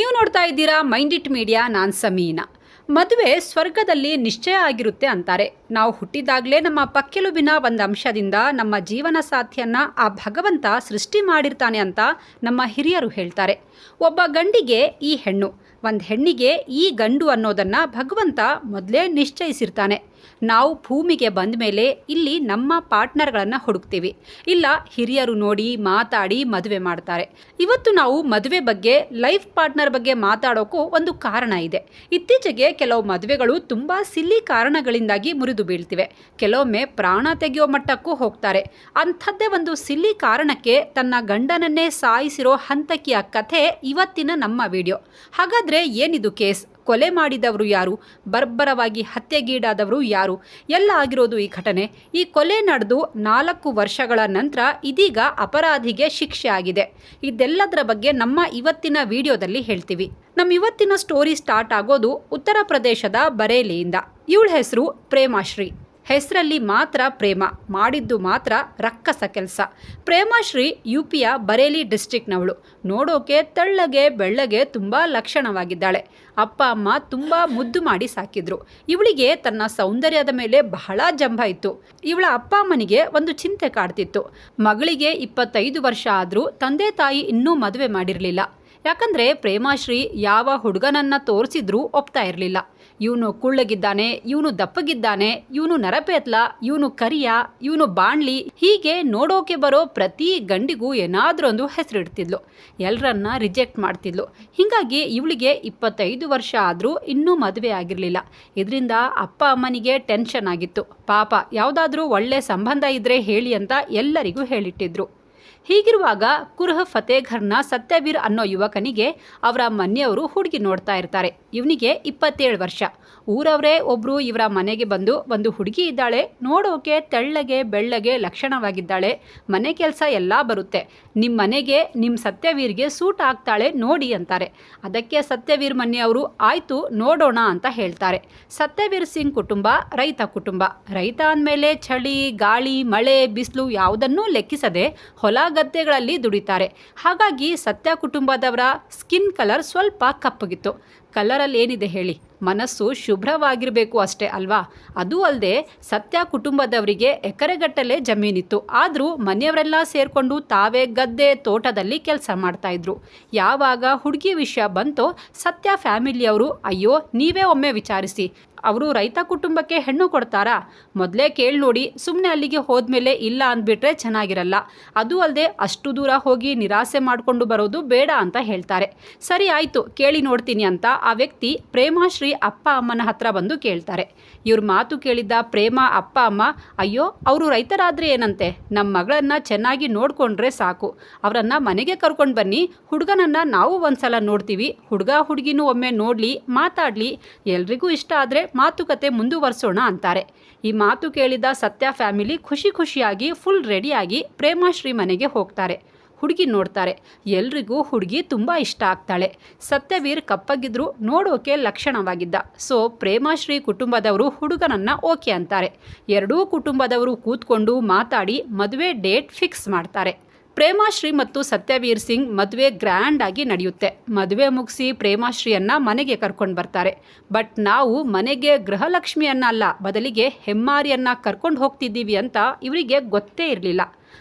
ನೀವು ನೋಡ್ತಾ ಇದ್ದೀರಾ ಮೈಂಡ್ ಇಟ್ ಮೀಡಿಯಾ, ನಾನ್ ಸಮೀನಾ. ಮದುವೆ ಸ್ವರ್ಗದಲ್ಲಿ ನಿಶ್ಚಯ ಆಗಿರುತ್ತೆ ಅಂತಾರೆ. ನಾವು ಹುಟ್ಟಿದಾಗಲೇ ನಮ್ಮ ಪಕ್ಕೆಲುಬಿನ ಒಂದು ಅಂಶದಿಂದ ನಮ್ಮ ಜೀವನ ಸಾಥಿಯನ್ನ ಆ ಭಗವಂತ ಸೃಷ್ಟಿ ಮಾಡಿರ್ತಾನೆ ಅಂತ ನಮ್ಮ ಹಿರಿಯರು ಹೇಳ್ತಾರೆ. ಒಬ್ಬ ಗಂಡಿಗೆ ಈ ಹೆಣ್ಣು, ಒಂದು ಹೆಣ್ಣಿಗೆ ಈ ಗಂಡು ಅನ್ನೋದನ್ನು ಭಗವಂತ ಮೊದಲೇ ನಿಶ್ಚಯಿಸಿರ್ತಾನೆ. ನಾವು ಭೂಮಿಗೆ ಬಂದ ಮೇಲೆ ಇಲ್ಲಿ ನಮ್ಮ ಪಾರ್ಟ್ನರ್ಗಳನ್ನು ಹುಡುಕ್ತೀವಿ. ಇಲ್ಲ, ಹಿರಿಯರು ನೋಡಿ ಮಾತಾಡಿ ಮದುವೆ ಮಾಡ್ತಾರೆ. ಇವತ್ತು ನಾವು ಮದುವೆ ಬಗ್ಗೆ, ಲೈಫ್ ಪಾರ್ಟ್ನರ್ ಬಗ್ಗೆ ಮಾತಾಡೋಕ್ಕೂ ಒಂದು ಕಾರಣ ಇದೆ. ಇತ್ತೀಚೆಗೆ ಕೆಲವು ಮದುವೆಗಳು ತುಂಬ ಸಿಲ್ಲಿ ಕಾರಣಗಳಿಂದಾಗಿ ಮುರಿದು ಬೀಳ್ತಿವೆ. ಕೆಲವೊಮ್ಮೆ ಪ್ರಾಣ ತೆಗೆಯೋ ಮಟ್ಟಕ್ಕೂ ಹೋಗ್ತಾರೆ. ಅಂಥದ್ದೇ ಒಂದು ಸಿಲ್ಲಿ ಕಾರಣಕ್ಕೆ ತನ್ನ ಗಂಡನನ್ನೇ ಸಾಯಿಸಿರೋ ಹಂತಕಿಯ ಕಥೆ ಇವತ್ತಿನ ನಮ್ಮ ವಿಡಿಯೋ. ಹಾಗಾದರೆ ಏನಿದು ಕೇಸ್? ಕೊಲೆ ಮಾಡಿದವರು ಯಾರು? ಬರ್ಬರವಾಗಿ ಹತ್ಯೆಗೀಡಾದವರು ಯಾರು? ಎಲ್ಲ ಆಗಿರೋದು ಈ ಘಟನೆ. ಈ ಕೊಲೆ ನಡೆದು ನಾಲ್ಕು ವರ್ಷಗಳ ನಂತರ ಇದೀಗ ಅಪರಾಧಿಗೆ ಶಿಕ್ಷೆ ಆಗಿದೆ. ಇದೆಲ್ಲದರ ಬಗ್ಗೆ ನಮ್ಮ ಇವತ್ತಿನ ವಿಡಿಯೋದಲ್ಲಿ ಹೇಳ್ತೀವಿ. ನಮ್ಮ ಇವತ್ತಿನ ಸ್ಟೋರಿ ಸ್ಟಾರ್ಟ್ ಆಗೋದು ಉತ್ತರ ಪ್ರದೇಶದ ಬರೇಲಿಯಿಂದ. ಇವಳ ಹೆಸರು ಪ್ರೇಮಾಶ್ರೀ. ಹೆಸರಲ್ಲಿ ಮಾತ್ರ ಪ್ರೇಮ, ಮಾಡಿದ್ದು ಮಾತ್ರ ರಕ್ಕಸ ಕೆಲಸ. ಪ್ರೇಮಾಶ್ರೀ ಯು ಪಿಯ ಬರೇಲಿ ಡಿಸ್ಟ್ರಿಕ್ಟ್ನವಳು. ನೋಡೋಕೆ ತಳ್ಳಗೆ, ಬೆಳ್ಳಗೆ ತುಂಬ ಲಕ್ಷಣವಾಗಿದ್ದಾಳೆ. ಅಪ್ಪ, ಅಮ್ಮ ತುಂಬ ಮುದ್ದು ಮಾಡಿ ಸಾಕಿದ್ರು. ಇವಳಿಗೆ ತನ್ನ ಸೌಂದರ್ಯದ ಮೇಲೆ ಬಹಳ ಜಂಭ ಇತ್ತು. ಇವಳ ಅಪ್ಪ ಅಮ್ಮನಿಗೆ ಒಂದು ಚಿಂತೆ ಕಾಡ್ತಿತ್ತು. ಮಗಳಿಗೆ ಇಪ್ಪತ್ತೈದು ವರ್ಷ ಆದರೂ ತಂದೆ ತಾಯಿ ಇನ್ನೂ ಮದುವೆ ಮಾಡಿರಲಿಲ್ಲ. ಯಾಕಂದರೆ ಪ್ರೇಮಾಶ್ರೀ ಯಾವ ಹುಡುಗನನ್ನ ತೋರಿಸಿದ್ರೂ ಒಪ್ತಾ ಇರಲಿಲ್ಲ. ಇವನು ಕುಳ್ಳಗಿದ್ದಾನೆ, ಇವನು ದಪ್ಪಗಿದ್ದಾನೆ, ಇವನು ನರಪೇತ್ಲ, ಇವನು ಕರಿಯ, ಇವನು ಬಾಣ್ಲಿ, ಹೀಗೆ ನೋಡೋಕೆ ಬರೋ ಪ್ರತಿ ಗಂಡಿಗೂ ಏನಾದ್ರೊಂದು ಹೆಸರಿಡ್ತಿದ್ಲು. ಎಲ್ಲರನ್ನ ರಿಜೆಕ್ಟ್ ಮಾಡ್ತಿದ್ಲು. ಹೀಗಾಗಿ ಇವಳಿಗೆ ಇಪ್ಪತ್ತೈದು ವರ್ಷ ಆದರೂ ಇನ್ನೂ ಮದುವೆ ಆಗಿರಲಿಲ್ಲ. ಇದರಿಂದ ಅಪ್ಪ ಅಮ್ಮನಿಗೆ ಟೆನ್ಷನ್ ಆಗಿತ್ತು. ಪಾಪ, ಯಾವುದಾದ್ರೂ ಒಳ್ಳೆ ಸಂಬಂಧ ಇದ್ದರೆ ಹೇಳಿ ಅಂತ ಎಲ್ಲರಿಗೂ ಹೇಳಿಟ್ಟಿದ್ರು. ಹೀಗಿರುವಾಗ ಕುರ್ಹ ಫತೇಘರ್ನ ಸತ್ಯವೀರ್ ಅನ್ನೋ ಯುವಕನಿಗೆ ಅವರ ಮನೆಯವರು ಹುಡುಗಿ ನೋಡ್ತಾ ಇರ್ತಾರೆ. ಇವನಿಗೆ ಇಪ್ಪತ್ತೇಳು ವರ್ಷ. ಊರವರೇ ಒಬ್ಬರು ಇವರ ಮನೆಗೆ ಬಂದು ಒಂದು ಹುಡುಗಿ ಇದ್ದಾಳೆ. ನೋಡೋಕೆ ತೆಳ್ಳಗೆ ಬೆಳ್ಳಗೆ ಲಕ್ಷಣವಾಗಿದ್ದಾಳೆ. ಮನೆ ಕೆಲಸ ಎಲ್ಲ ಬರುತ್ತೆ. ನಿಮ್ಮ ಮನೆಗೆ ನಿಮ್ಮ ಸತ್ಯವೀರ್ಗೆ ಸೂಟ್ ಆಗ್ತಾಳೆ ನೋಡಿ ಅಂತಾರೆ. ಅದಕ್ಕೆ ಸತ್ಯವೀರ್ ಮನೆಯವರು, ಆಯಿತು ನೋಡೋಣ ಅಂತ ಹೇಳ್ತಾರೆ. ಸತ್ಯವೀರ್ ಸಿಂಗ್ ಕುಟುಂಬ, ರೈತ ಕುಟುಂಬ. ರೈತ ಅಂದಮೇಲೆ ಚಳಿ, ಗಾಳಿ, ಮಳೆ, ಬಿಸಿಲು ಯಾವುದನ್ನೂ ಲೆಕ್ಕಿಸದೆ ಹೊಲ ಗದ್ದೆಗಳಲ್ಲಿ ದುಡಿತಾರೆ. ಹಾಗಾಗಿ ಸತ್ಯ ಕುಟುಂಬದವರ ಸ್ಕಿನ್ ಕಲರ್ ಸ್ವಲ್ಪ ಕಪ್ಪಗಿತ್ತು. ಕಲರಲ್ಲಿ ಏನಿದೆ ಹೇಳಿ? ಮನಸ್ಸು ಶುಭ್ರವಾಗಿರಬೇಕು ಅಷ್ಟೇ ಅಲ್ವಾ? ಅದು ಅಲ್ಲದೆ ಸತ್ಯ ಕುಟುಂಬದವರಿಗೆ ಎಕರೆಗಟ್ಟಲೆ ಜಮೀನಿತ್ತು. ಆದರೂ ಮನೆಯವರೆಲ್ಲ ಸೇರಿಕೊಂಡು ತಾವೇ ಗದ್ದೆ ತೋಟದಲ್ಲಿ ಕೆಲಸ ಮಾಡ್ತಾಯಿದ್ರು ಯಾವಾಗ ಹುಡುಗಿ ವಿಷಯ ಬಂತೋ ಸತ್ಯ ಫ್ಯಾಮಿಲಿಯವರು, ಅಯ್ಯೋ, ನೀವೇ ಒಮ್ಮೆ ವಿಚಾರಿಸಿ. ಅವರು ರೈತ ಕುಟುಂಬಕ್ಕೆ ಹೆಣ್ಣು ಕೊಡ್ತಾರಾ? ಮೊದಲೇ ಕೇಳಿ ನೋಡಿ ಸುಮ್ಮನೆ ಅಲ್ಲಿಗೆ ಹೋದ್ಮೇಲೆ ಇಲ್ಲ ಅಂದ್ಬಿಟ್ರೆ ಚೆನ್ನಾಗಿರಲ್ಲ. ಅದು ಅಲ್ಲದೆ ಅಷ್ಟು ದೂರ ಹೋಗಿ ನಿರಾಸೆ ಮಾಡಿಕೊಂಡು ಬರೋದು ಬೇಡ ಅಂತ ಹೇಳ್ತಾರೆ. ಸರಿ, ಆಯಿತು, ಕೇಳಿ ನೋಡ್ತೀನಿ ಅಂತ ಆ ವ್ಯಕ್ತಿ ಪ್ರೇಮಾಶ್ರೀ ಅಪ್ಪ ಅಮ್ಮನ ಹತ್ರ ಬಂದು ಕೇಳ್ತಾರೆ. ಇವ್ರ ಮಾತು ಕೇಳಿದ್ದ ಪ್ರೇಮ, ಅಪ್ಪ, ಅಮ್ಮ, ಅಯ್ಯೋ, ಅವರು ರೈತರಾದರೆ ಏನಂತೆ? ನಮ್ಮ ಮಗಳನ್ನ ಚೆನ್ನಾಗಿ ನೋಡಿಕೊಂಡ್ರೆ ಸಾಕು. ಅವರನ್ನು ಮನೆಗೆ ಕರ್ಕೊಂಡು ಬನ್ನಿ. ಹುಡುಗನನ್ನು ನಾವು ಒಂದ್ಸಲ ನೋಡ್ತೀವಿ. ಹುಡುಗ, ಹುಡುಗಿನೂ ಒಮ್ಮೆ ನೋಡಲಿ, ಮಾತಾಡಲಿ. ಎಲ್ರಿಗೂ ಇಷ್ಟ ಆದರೆ ಮಾತುಕತೆ ಮುಂದುವರಿಸೋಣ ಅಂತಾರೆ. ಈ ಮಾತು ಕೇಳಿದ ಸತ್ಯ ಫ್ಯಾಮಿಲಿ ಖುಷಿ ಖುಷಿಯಾಗಿ, ಫುಲ್ ರೆಡಿಯಾಗಿ ಪ್ರೇಮಾಶ್ರೀ ಮನೆಗೆ ಹೋಗ್ತಾರೆ. ಹುಡುಗಿ ನೋಡ್ತಾರೆ. ಎಲ್ರಿಗೂ ಹುಡುಗಿ ತುಂಬ ಇಷ್ಟ ಆಗ್ತಾಳೆ. ಸತ್ಯವೀರ್ ಕಪ್ಪಗಿದ್ರು ನೋಡೋಕೆ ಲಕ್ಷಣವಾಗಿದ್ದ. ಸೊ ಪ್ರೇಮಾಶ್ರೀ ಕುಟುಂಬದವರು ಹುಡುಗನನ್ನ ಓಕೆ ಅಂತಾರೆ. ಎರಡೂ ಕುಟುಂಬದವರು ಕೂತ್ಕೊಂಡು ಮಾತಾಡಿ ಮದುವೆ ಡೇಟ್ ಫಿಕ್ಸ್ ಮಾಡ್ತಾರೆ. ಪ್ರೇಮಾಶ್ರೀ ಮತ್ತು ಸತ್ಯವೀರ್ ಸಿಂಗ್ ಮದುವೆ ಗ್ರ್ಯಾಂಡ್ ಆಗಿ ನಡೆಯುತ್ತೆ. ಮದುವೆ ಮುಗಿಸಿ ಪ್ರೇಮಾಶ್ರೀಯನ್ನ ಮನೆಗೆ ಕರ್ಕೊಂಡು ಬರ್ತಾರೆ. ಬಟ್ ನಾವು ಮನೆಗೆ ಗೃಹಲಕ್ಷ್ಮಿಯನ್ನ ಅಲ್ಲ, ಬದಲಿಗೆ ಹೆಮ್ಮಾರಿಯನ್ನ ಕರ್ಕೊಂಡು ಹೋಗ್ತಿದ್ದೀವಿ ಅಂತ ಇವರಿಗೆ ಗೊತ್ತೇ ಇರಲಿಲ್ಲ.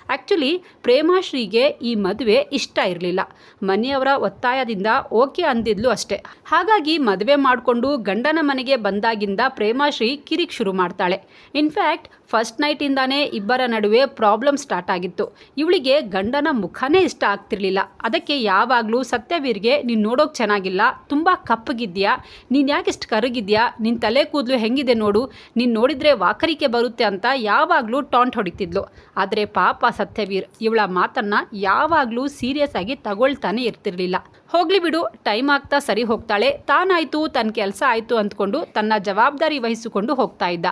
ಆ್ಯಕ್ಚುಲಿ ಪ್ರೇಮಾಶ್ರೀಗೆ ಈ ಮದುವೆ ಇಷ್ಟ ಇರಲಿಲ್ಲ. ಮನೆಯವರ ಒತ್ತಾಯದಿಂದ ಓಕೆ ಅಂದಿದ್ಲು ಅಷ್ಟೇ. ಹಾಗಾಗಿ ಮದುವೆ ಮಾಡಿಕೊಂಡು ಗಂಡನ ಮನೆಗೆ ಬಂದಾಗಿಂದ ಪ್ರೇಮಾಶ್ರೀ ಕಿರಿಕ್ ಶುರು ಮಾಡ್ತಾಳೆ. ಇನ್ಫ್ಯಾಕ್ಟ್ ಫಸ್ಟ್ ನೈಟಿಂದಾನೇ ಇಬ್ಬರ ನಡುವೆ ಪ್ರಾಬ್ಲಮ್ ಸ್ಟಾರ್ಟ್ ಆಗಿತ್ತು. ಇವಳಿಗೆ ಗಂಡನ ಮುಖನೇ ಇಷ್ಟ ಆಗ್ತಿರ್ಲಿಲ್ಲ. ಅದಕ್ಕೆ ಯಾವಾಗಲೂ ಸತ್ಯವೀರ್ಗೆ, ನೀನು ನೋಡೋಕೆ ಚೆನ್ನಾಗಿಲ್ಲ, ತುಂಬ ಕಪ್ಪಗಿದ್ಯಾ, ನೀನು ಯಾಕೆ ಇಷ್ಟು ಕರಗಿದ್ಯಾ ನಿನ್ನ ತಲೆ ಕೂದಲು ಹೆಂಗಿದೆ ನೋಡು, ನೀನು ನೋಡಿದರೆ ವಾಕರಿಕೆ ಬರುತ್ತೆ ಅಂತ ಯಾವಾಗಲೂ ಟಾಂಟ್ ಹೊಡಿತಿದ್ಲು. ಆದರೆ ಪಾಪ ಸತ್ಯವೀರ್. ಇವಳ ಮಾತನ್ನು ಯಾವಾಗಲೂ ಸೀರಿಯಸ್ ಆಗಿ ತಗೊಳ್ತಾನೆ ಇರ್ತಿರ್ಲಿಲ್ಲ. ಹೋಗ್ಲಿ ಬಿಡು ಟೈಮ್ ಆಗ್ತಾ ಸರಿ ಹೋಗ್ತಾಳೆ. ತಾನಾಯ್ತು ತನ್ನ ಕೆಲಸ ಆಯಿತು ಅಂದ್ಕೊಂಡು ತನ್ನ ಜವಾಬ್ದಾರಿ ವಹಿಸಿಕೊಂಡು ಹೋಗ್ತಾ ಇದ್ದ.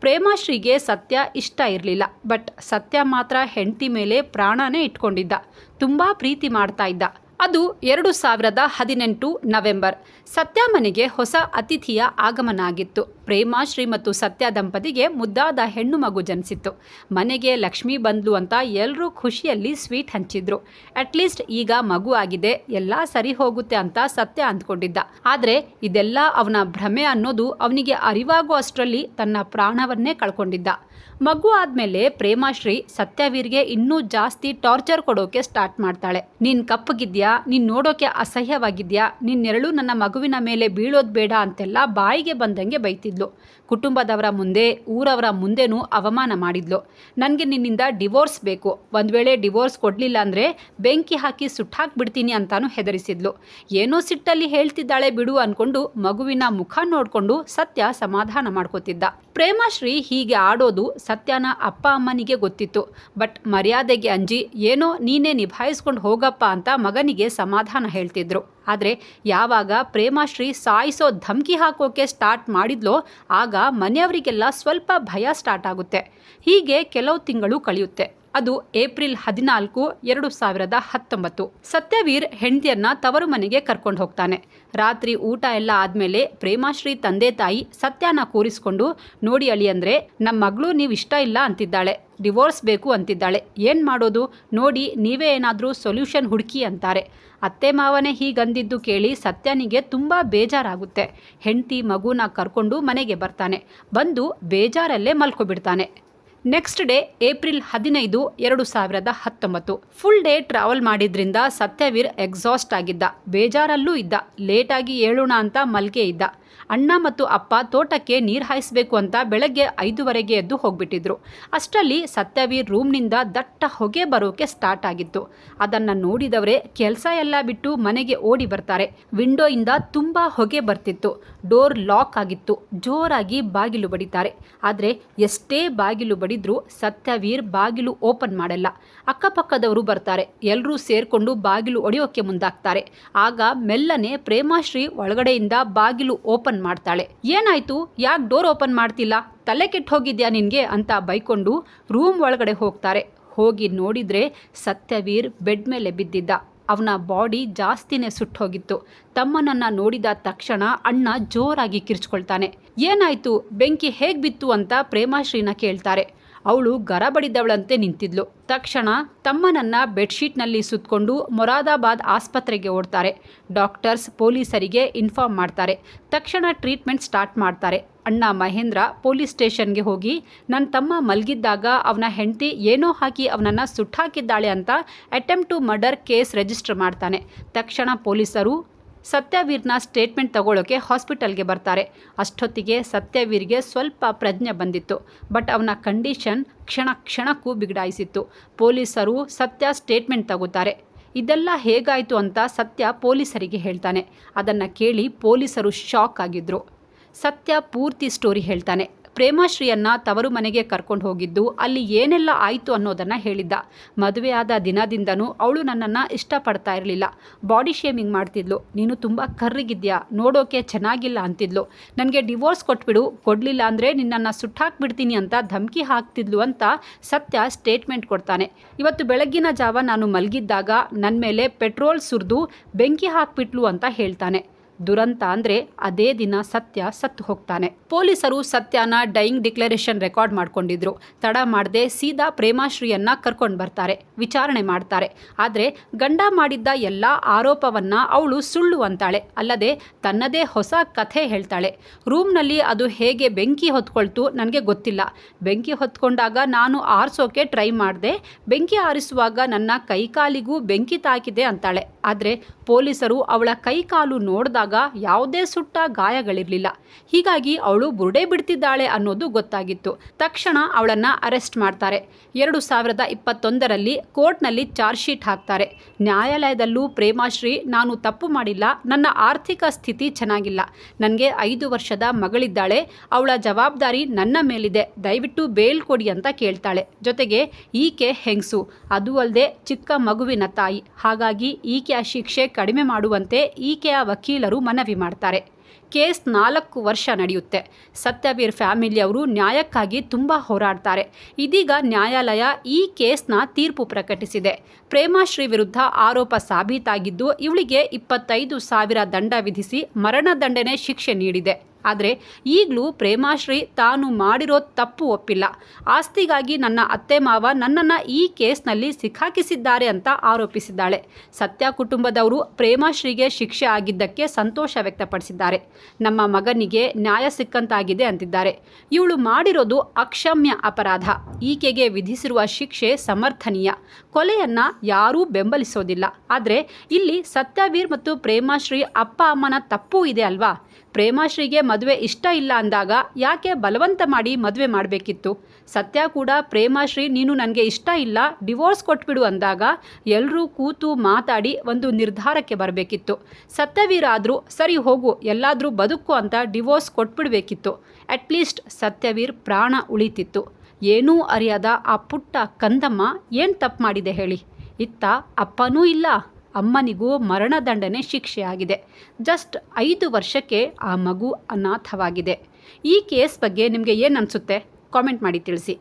ಪ್ರೇಮಾಶ್ರೀಗೆ ಸತ್ಯ ಇಷ್ಟ ಇರಲಿಲ್ಲ. ಬಟ್ ಸತ್ಯ ಮಾತ್ರ ಹೆಂಡತಿ ಮೇಲೆ ಪ್ರಾಣನೇ ಇಟ್ಕೊಂಡಿದ್ದ. ತುಂಬ ಪ್ರೀತಿ ಮಾಡ್ತಾ ಇದ್ದ. ಅದು ಎರಡು ಸಾವಿರದ ಹದಿನೆಂಟು ನವೆಂಬರ್. ಸತ್ಯ ಮನೆಗೆ ಹೊಸ ಅತಿಥಿಯ ಆಗಮನ ಆಗಿತ್ತು. ಪ್ರೇಮ ಶ್ರೀ ಮತ್ತು ಸತ್ಯ ದಂಪತಿಗೆ ಮುದ್ದಾದ ಹೆಣ್ಣು ಮಗು ಜನಿಸಿತ್ತು. ಮನೆಗೆ ಲಕ್ಷ್ಮಿ ಬಂದ್ಲು ಅಂತ ಎಲ್ಲರೂ ಖುಷಿಯಲ್ಲಿ ಸ್ವೀಟ್ ಹಂಚಿದ್ರು. ಅಟ್ಲೀಸ್ಟ್ ಈಗ ಮಗು ಆಗಿದೆ, ಎಲ್ಲ ಸರಿ ಹೋಗುತ್ತೆ ಅಂತ ಸತ್ಯ ಅಂದ್ಕೊಂಡಿದ್ದ. ಆದರೆ ಇದೆಲ್ಲ ಅವನ ಭ್ರಮೆ ಅನ್ನೋದು ಅವನಿಗೆ ಅರಿವಾಗೋ ಅಷ್ಟರಲ್ಲಿ ತನ್ನ ಪ್ರಾಣವನ್ನೇ ಕಳ್ಕೊಂಡಿದ್ದ. ಮಗು ಆದ್ಮೇಲೆ ಪ್ರೇಮಾಶ್ರೀ ಸತ್ಯವೀರ್ಗೆ ಇನ್ನೂ ಜಾಸ್ತಿ ಟಾರ್ಚರ್ ಕೊಡೋಕೆ ಸ್ಟಾರ್ಟ್ ಮಾಡ್ತಾಳೆ. ನೀನ್ ಕಪ್ಪಗಿದ್ಯಾ? ನೀನ್ ನೋಡೋಕೆ ಅಸಹ್ಯವಾಗಿದ್ಯಾ? ನಿನ್ನೆರಳು ನನ್ನ ಮಗುವಿನ ಮೇಲೆ ಬೀಳೋದ್ ಬೇಡ ಅಂತೆಲ್ಲ ಬಾಯಿಗೆ ಬಂದಂಗೆ ಬೈತಿದ್ಲು ಕುಟುಂಬದವರ ಮುಂದೆ, ಊರವರ ಮುಂದೆನೂ ಅವಮಾನ ಮಾಡಿದ್ಲು. ನನಗೆ ನಿನ್ನಿಂದ ಡಿವೋರ್ಸ್ ಬೇಕು. ಒಂದು ವೇಳೆ ಡಿವೋರ್ಸ್ ಕೊಡಲಿಲ್ಲ ಅಂದರೆ ಬೆಂಕಿ ಹಾಕಿ ಸುಟ್ಟಾಕ್ಬಿಡ್ತೀನಿ ಅಂತಾನು ಹೆದರಿಸಿದ್ಲು. ಏನೋ ಸಿಟ್ಟಲ್ಲಿ ಹೇಳ್ತಿದ್ದಾಳೆ ಬಿಡು ಅಂದ್ಕೊಂಡು ಮಗುವಿನ ಮುಖ ನೋಡಿಕೊಂಡು ಸತ್ಯ ಸಮಾಧಾನ ಮಾಡ್ಕೋತಿದ್ದ. ಪ್ರೇಮಾಶ್ರೀ ಹೀಗೆ ಆಡೋದು ಸತ್ಯನ ಅಪ್ಪ ಅಮ್ಮನಿಗೆ ಗೊತ್ತಿತ್ತು. ಬಟ್ ಮರ್ಯಾದೆಗೆ ಅಂಜಿ, ಏನೋ ನೀನೇ ನಿಭಾಯಿಸ್ಕೊಂಡು ಹೋಗಪ್ಪ ಅಂತ ಮಗನಿಗೆ ಸಮಾಧಾನ ಹೇಳ್ತಿದ್ರು. ಆದರೆ ಯಾವಾಗ ಪ್ರೇಮಾಶ್ರೀ ಸಾಯಿಸೋ ಧಮಕಿ ಹಾಕೋಕೆ ಸ್ಟಾರ್ಟ್ ಮಾಡಿದ್ಲೋ, ಆಗ ಮನೆಯವರಿಗೆಲ್ಲ ಸ್ವಲ್ಪ ಭಯ ಸ್ಟಾರ್ಟ್ ಆಗುತ್ತೆ. ಹೀಗೆ ಕೆಲವು ತಿಂಗಳು ಕಳೆಯುತ್ತೆ. ಅದು ಏಪ್ರಿಲ್ ಹದಿನಾಲ್ಕು, ಎರಡು ಸಾವಿರದ ಹತ್ತೊಂಬತ್ತು. ಸತ್ಯವೀರ್ ಹೆಂಡತಿಯನ್ನ ತವರು ಮನೆಗೆ ಕರ್ಕೊಂಡು ಹೋಗ್ತಾನೆ. ರಾತ್ರಿ ಊಟ ಎಲ್ಲ ಆದಮೇಲೆ ಪ್ರೇಮಾಶ್ರೀ ತಂದೆ ತಾಯಿ ಸತ್ಯನ ಕೂರಿಸ್ಕೊಂಡು, ನೋಡಿ ಅಳಿ ಅಂದರೆ ನಮ್ಮ ಮಗಳು ನೀವು ಇಷ್ಟ ಇಲ್ಲ ಅಂತಿದ್ದಾಳೆ. ಡಿವೋರ್ಸ್ ಬೇಕು ಅಂತಿದ್ದಾಳೆ. ಏನು ಮಾಡೋದು? ನೋಡಿ, ನೀವೇ ಏನಾದರೂ ಸೊಲ್ಯೂಷನ್ ಹುಡುಕಿ ಅಂತಾರೆ. ಅತ್ತೆ ಮಾವನೇ ಹೀಗಂದಿದ್ದು ಕೇಳಿ ಸತ್ಯನಿಗೆ ತುಂಬ ಬೇಜಾರಾಗುತ್ತೆ. ಹೆಂಡತಿ ಮಗುನ ಕರ್ಕೊಂಡು ಮನೆಗೆ ಬರ್ತಾನೆ. ಬಂದು ಬೇಜಾರಲ್ಲೇ ಮಲ್ಕೊಬಿಡ್ತಾನೆ. ನೆಕ್ಸ್ಟ್ ಡೇ, ಏಪ್ರಿಲ್ ಹದಿನೈದು, ಎರಡು ಸಾವಿರದ ಹತ್ತೊಂಬತ್ತು. ಫುಲ್ ಡೇ ಟ್ರಾವೆಲ್ ಮಾಡಿದ್ರಿಂದ ಸತ್ಯವೀರ್ ಎಕ್ಸಾಸ್ಟ್ ಆಗಿದ್ದ. ಬೇಜಾರಲ್ಲೂ ಇದ್ದ. ಲೇಟಾಗಿ ಏಳೋಣ ಅಂತ ಮಲ್ಗೆ ಇದ್ದ. ಅಣ್ಣ ಮತ್ತು ಅಪ್ಪ ತೋಟಕ್ಕೆ ನೀರು ಹಾಯಿಸಬೇಕು ಅಂತ ಬೆಳಗ್ಗೆ ಐದುವರೆಗೆ ಎದ್ದು ಹೋಗ್ಬಿಟ್ಟಿದ್ರು. ಅಷ್ಟರಲ್ಲಿ ಸತ್ಯವೀರ್ ರೂಮ್ನಿಂದ ದಟ್ಟ ಹೊಗೆ ಬರೋಕೆ ಸ್ಟಾರ್ಟ್ ಆಗಿತ್ತು. ಅದನ್ನು ನೋಡಿದವರೇ ಕೆಲಸ ಎಲ್ಲ ಬಿಟ್ಟು ಮನೆಗೆ ಓಡಿ ಬರ್ತಾರೆ. ವಿಂಡೋಯಿಂದ ತುಂಬ ಹೊಗೆ ಬರ್ತಿತ್ತು. ಡೋರ್ ಲಾಕ್ ಆಗಿತ್ತು. ಜೋರಾಗಿ ಬಾಗಿಲು ಬಡಿತಾರೆ. ಆದರೆ ಎಷ್ಟೇ ಬಾಗಿಲು ಬಡಿದ್ರೂ ಸತ್ಯವೀರ್ ಬಾಗಿಲು ಓಪನ್ ಮಾಡಲ್ಲ. ಅಕ್ಕಪಕ್ಕದವರು ಬರ್ತಾರೆ. ಎಲ್ಲರೂ ಸೇರಿಕೊಂಡು ಬಾಗಿಲು ಒಡೆಯೋಕೆ ಮುಂದಾಗ್ತಾರೆ. ಆಗ ಮೆಲ್ಲನೆ ಪ್ರೇಮಾಶ್ರೀ ಒಳಗಡೆಯಿಂದ ಬಾಗಿಲು ಓಪನ್ ಮಾಡ್ತಾಳೆ. ಏನಾಯ್ತು? ಯಾಕೆ ಡೋರ್ ಓಪನ್ ಮಾಡ್ತಿಲ್ಲ? ತಲೆ ಕೆಟ್ಟು ಹೋಗಿದ್ಯಾ ನಿನಗೆ? ಅಂತ ಬೈಕೊಂಡು ರೂಮ್ ಒಳಗಡೆ ಹೋಗ್ತಾರೆ. ಹೋಗಿ ನೋಡಿದ್ರೆ ಸತ್ಯವೀರ್ ಬೆಡ್ ಮೇಲೆ ಬಿದ್ದಿದ್ದ. ಅವನ ಬಾಡಿ ಜಾಸ್ತಿನೇ ಸುಟ್ಟೋಗಿತ್ತು ತಮ್ಮನನ್ನ ನೋಡಿದ ತಕ್ಷಣ ಅಣ್ಣ ಜೋರಾಗಿ ಕಿರ್ಚ್ಕೊಳ್ತಾನೆ. ಏನಾಯ್ತು? ಬೆಂಕಿ ಹೇಗ್ ಬಿತ್ತು ಅಂತ ಪ್ರೇಮಾಶ್ರೀನ ಕೇಳ್ತಾರೆ. ಅವಳು ಗರಬಡಿದವಳಂತೆ ನಿಂತಿದ್ಲು. ತಕ್ಷಣ ತಮ್ಮನನ್ನ ಬೆಡ್ಶೀಟ್ನಲ್ಲಿ ಸುತ್ತಕೊಂಡು ಮೊರಾದಾಬಾದ್ ಆಸ್ಪತ್ರೆಗೆ ಓಡ್ತಾರೆ. ಡಾಕ್ಟರ್ಸ್ ಪೊಲೀಸರಿಗೆ ಇನ್ಫಾರ್ಮ್ ಮಾಡ್ತಾರೆ. ತಕ್ಷಣ ಟ್ರೀಟ್ಮೆಂಟ್ ಸ್ಟಾರ್ಟ್ ಮಾಡ್ತಾರೆ. ಅಣ್ಣ ಮಹೇಂದ್ರ ಪೊಲೀಸ್ ಸ್ಟೇಷನ್ಗೆ ಹೋಗಿ ನನ್ನ ತಮ್ಮ ಮಲಗಿದ್ದಾಗ ಅವನ ಹೆಂಡತಿ ಏನೋ ಹಾಕಿ ಅವನನ್ನು ಸುಟ್ಟಾಕಿದ್ದಾಳೆ ಅಂತ attempt to murder case register ಮಾಡ್ತಾನೆ. ತಕ್ಷಣ ಪೊಲೀಸರು ಸತ್ಯವೀರ್ನ ಸ್ಟೇಟ್ಮೆಂಟ್ ತಗೊಳ್ಳೋಕೆ ಹಾಸ್ಪಿಟಲ್ಗೆ ಬರ್ತಾರೆ. ಅಷ್ಟೊತ್ತಿಗೆ ಸತ್ಯವೀರ್ಗೆ ಸ್ವಲ್ಪ ಪ್ರಜ್ಞೆ ಬಂದಿತ್ತು. ಬಟ್ ಅವನ ಕಂಡೀಷನ್ ಕ್ಷಣ ಕ್ಷಣಕ್ಕೂ ಬಿಗಡಾಯಿಸಿತ್ತು. ಪೊಲೀಸರು ಸತ್ಯ ಸ್ಟೇಟ್ಮೆಂಟ್ ತಗೋತಾರೆ. ಇದೆಲ್ಲ ಹೇಗಾಯಿತು ಅಂತ ಸತ್ಯ ಪೊಲೀಸರಿಗೆ ಹೇಳ್ತಾನೆ. ಅದನ್ನು ಕೇಳಿ ಪೊಲೀಸರು ಶಾಕ್ ಆಗಿದ್ರು. ಸತ್ಯ ಪೂರ್ತಿ ಸ್ಟೋರಿ ಹೇಳ್ತಾನೆ. ಪ್ರೇಮಾಶ್ರೀಯನ್ನ ತವರು ಮನೆಗೆ ಕರ್ಕೊಂಡು ಹೋಗಿದ್ದು, ಅಲ್ಲಿ ಏನೆಲ್ಲ ಆಯಿತು ಅನ್ನೋದನ್ನು ಹೇಳಿದ್ದ. ಮದುವೆಯಾದ ದಿನದಿಂದನೂ ಅವಳು ನನ್ನನ್ನು ಇಷ್ಟಪಡ್ತಾ ಇರಲಿಲ್ಲ. ಬಾಡಿ ಶೇಮಿಂಗ್ ಮಾಡ್ತಿದ್ಲು. ನೀನು ತುಂಬ ಕರ್ರಿಗಿದ್ಯಾ? ನೋಡೋಕೆ ಚೆನ್ನಾಗಿಲ್ಲ ಅಂತಿದ್ಲು. ನನಗೆ ಡಿವೋರ್ಸ್ ಕೊಟ್ಬಿಡು, ಕೊಡಲಿಲ್ಲ ಅಂದರೆ ನಿನ್ನನ್ನು ಸುಟ್ಟಾಕ್ಬಿಡ್ತೀನಿ ಅಂತ ಧಮಕಿ ಹಾಕ್ತಿದ್ಲು ಅಂತ ಸತ್ಯ ಸ್ಟೇಟ್ಮೆಂಟ್ ಕೊಡ್ತಾನೆ. ಇವತ್ತು ಬೆಳಗ್ಗಿನ ಜಾವ ನಾನು ಮಲಗಿದ್ದಾಗ ನನ್ನ ಮೇಲೆ ಪೆಟ್ರೋಲ್ ಸುರಿದು ಬೆಂಕಿ ಹಾಕ್ಬಿಟ್ಲು ಅಂತ ಹೇಳ್ತಾನೆ. ದುರಂತ ಅಂದರೆ ಅದೇ ದಿನ ಸತ್ಯ ಸತ್ತು ಹೋಗ್ತಾನೆ. ಪೊಲೀಸರು ಸತ್ಯನ ಡೈಯಿಂಗ್ ಡಿಕ್ಲರೇಷನ್ ರೆಕಾರ್ಡ್ ಮಾಡ್ಕೊಂಡಿದ್ರು. ತಡ ಮಾಡದೆ ಸೀದಾ ಪ್ರೇಮಾಶ್ರೀಯನ್ನ ಕರ್ಕೊಂಡು ಬರ್ತಾರೆ. ವಿಚಾರಣೆ ಮಾಡ್ತಾರೆ. ಆದರೆ ಗಂಡ ಮಾಡಿದ್ದ ಎಲ್ಲ ಆರೋಪವನ್ನ ಅವಳು ಸುಳ್ಳು ಅಂತಾಳೆ. ಅಲ್ಲದೆ ತನ್ನದೇ ಹೊಸ ಕಥೆ ಹೇಳ್ತಾಳೆ. ರೂಮ್ನಲ್ಲಿ ಅದು ಹೇಗೆ ಬೆಂಕಿ ಹೊತ್ಕೊಳ್ತು ನನಗೆ ಗೊತ್ತಿಲ್ಲ. ಬೆಂಕಿ ಹೊತ್ಕೊಂಡಾಗ ನಾನು ಆರಿಸೋಕೆ ಟ್ರೈ ಮಾಡಿದೆ. ಬೆಂಕಿ ಆರಿಸುವಾಗ ನನ್ನ ಕೈಕಾಲಿಗೂ ಬೆಂಕಿ ತಾಕಿದೆ ಅಂತಾಳೆ. ಆದರೆ ಪೊಲೀಸರು ಅವಳ ಕೈಕಾಲು ನೋಡಿದಾಗ ಯಾವುದೇ ಸುಟ್ಟ ಗಾಯಗಳಿರಲಿಲ್ಲ. ಹೀಗಾಗಿ ಅವಳು ಬುರುಡೆ ಬಿಡ್ತಿದ್ದಾಳೆ ಅನ್ನೋದು ಗೊತ್ತಾಗಿತ್ತು. ತಕ್ಷಣ ಅವಳನ್ನು ಅರೆಸ್ಟ್ ಮಾಡ್ತಾರೆ. ಎರಡು ಸಾವಿರದ ಇಪ್ಪತ್ತೊಂದರಲ್ಲಿ ಕೋರ್ಟ್ನಲ್ಲಿ ಚಾರ್ಜ್ ಶೀಟ್ ಹಾಕ್ತಾರೆ. ನ್ಯಾಯಾಲಯದಲ್ಲೂ ಪ್ರೇಮಾಶ್ರೀ ನಾನು ತಪ್ಪು ಮಾಡಿಲ್ಲ, ನನ್ನ ಆರ್ಥಿಕ ಸ್ಥಿತಿ ಚೆನ್ನಾಗಿಲ್ಲ. ನನಗೆ ಐದು ವರ್ಷದ ಮಗಳಿದ್ದಾಳೆ, ಅವಳ ಜವಾಬ್ದಾರಿ ನನ್ನ ಮೇಲಿದೆ, ದಯವಿಟ್ಟು ಬೇಲ್ ಕೊಡಿ ಅಂತ ಕೇಳ್ತಾಳೆ. ಜೊತೆಗೆ ಈಕೆ ಹೆಂಗಸು? ಅದು ಅಲ್ಲದೆ ಚಿಕ್ಕ ಮಗುವಿನ ತಾಯಿ. ಹಾಗಾಗಿ ಈಕೆಯ ಶಿಕ್ಷೆ ಕಡಿಮೆ ಮಾಡುವಂತೆ ಈಕೆಯ ವಕೀಲರು ಮನವಿ ಮಾಡ್ತಾರೆ. ಕೇಸ್ ನಾಲ್ಕು ವರ್ಷ ನಡೆಯುತ್ತೆ. ಸತ್ಯವೀರ್ ಫ್ಯಾಮಿಲಿಯವರು ನ್ಯಾಯಕ್ಕಾಗಿ ತುಂಬ ಹೋರಾಡ್ತಾರೆ. ಇದೀಗ ನ್ಯಾಯಾಲಯ ಈ ಕೇಸ್ನ ತೀರ್ಪು ಪ್ರಕಟಿಸಿದೆ. ಪ್ರೇಮಾಶ್ರೀ ವಿರುದ್ಧ ಆರೋಪ ಸಾಬೀತಾಗಿದ್ದು, ಇವಳಿಗೆ ಇಪ್ಪತ್ತೈದು ಸಾವಿರ ದಂಡ ವಿಧಿಸಿ ಮರಣದಂಡನೆ ಶಿಕ್ಷೆ ನೀಡಿದೆ. ಆದರೆ ಈಗಲೂ ಪ್ರೇಮಾಶ್ರೀ ತಾನು ಮಾಡಿರೋ ತಪ್ಪು ಒಪ್ಪಿಲ್ಲ. ಆಸ್ತಿಗಾಗಿ ನನ್ನ ಅತ್ತೆ ಮಾವ ನನ್ನನ್ನು ಈ ಕೇಸ್ನಲ್ಲಿ ಸಿಕ್ಕಾಕಿಸಿದ್ದಾರೆ ಅಂತ ಆರೋಪಿಸಿದ್ದಾಳೆ. ಸತ್ಯ ಕುಟುಂಬದವರು ಪ್ರೇಮಾಶ್ರೀಗೆ ಶಿಕ್ಷೆ ಆಗಿದ್ದಕ್ಕೆ ಸಂತೋಷ ವ್ಯಕ್ತಪಡಿಸಿದ್ದಾರೆ. ನಮ್ಮ ಮಗನಿಗೆ ನ್ಯಾಯ ಸಿಕ್ಕಂತಾಗಿದೆ ಅಂತಿದ್ದಾರೆ. ಇವಳು ಮಾಡಿರೋದು ಅಕ್ಷಮ್ಯ ಅಪರಾಧ. ಈಕೆಗೆ ವಿಧಿಸಿರುವ ಶಿಕ್ಷೆ ಸಮರ್ಥನೀಯ. ಕೊಲೆಯನ್ನು ಯಾರೂ ಬೆಂಬಲಿಸೋದಿಲ್ಲ. ಆದರೆ ಇಲ್ಲಿ ಸತ್ಯವೀರ್ ಮತ್ತು ಪ್ರೇಮಾಶ್ರೀ ಅಪ್ಪ ಅಮ್ಮನ ತಪ್ಪೂ ಇದೆ ಅಲ್ವಾ? ಪ್ರೇಮಾಶ್ರೀಗೆ ಮದುವೆ ಇಷ್ಟ ಇಲ್ಲ ಅಂದಾಗ ಯಾಕೆ ಬಲವಂತ ಮಾಡಿ ಮದುವೆ ಮಾಡಬೇಕಿತ್ತು? ಸತ್ಯ ಕೂಡ ಪ್ರೇಮಾಶ್ರೀ ನೀನು ನನಗೆ ಇಷ್ಟ ಇಲ್ಲ, ಡಿವೋರ್ಸ್ ಕೊಟ್ಬಿಡು ಅಂದಾಗ ಎಲ್ಲರೂ ಕೂತು ಮಾತಾಡಿ ಒಂದು ನಿರ್ಧಾರಕ್ಕೆ ಬರಬೇಕಿತ್ತು. ಸತ್ಯವೀರ ಆದರೂ ಸರಿ ಹೋಗು, ಎಲ್ಲಾದರೂ ಬದುಕು ಅಂತ ಡಿವೋರ್ಸ್ ಕೊಟ್ಬಿಡಬೇಕಿತ್ತು. ಅಟ್ಲೀಸ್ಟ್ ಸತ್ಯವೀರ್ ಪ್ರಾಣ ಉಳಿತಿತ್ತು. ಏನೂ ಅರಿಯದ ಆ ಪುಟ್ಟ ಕಂದಮ್ಮ ಏನು ತಪ್ಪು ಮಾಡಿದೆ ಹೇಳಿ? ಇತ್ತ ಅಪ್ಪನೂ ಇಲ್ಲ. ಅಮ್ಮನಿಗೂ ಮರಣದಂಡನೆ ಶಿಕ್ಷೆಯಾಗಿದೆ. ಜಸ್ಟ್ ಐದು ವರ್ಷಕ್ಕೆ ಆ ಮಗು ಅನಾಥವಾಗಿದೆ. ಈ ಕೇಸ್ ಬಗ್ಗೆ ನಿಮಗೆ ಏನು ಅನಿಸುತ್ತೆ? ಕಾಮೆಂಟ್ ಮಾಡಿ ತಿಳಿಸಿ.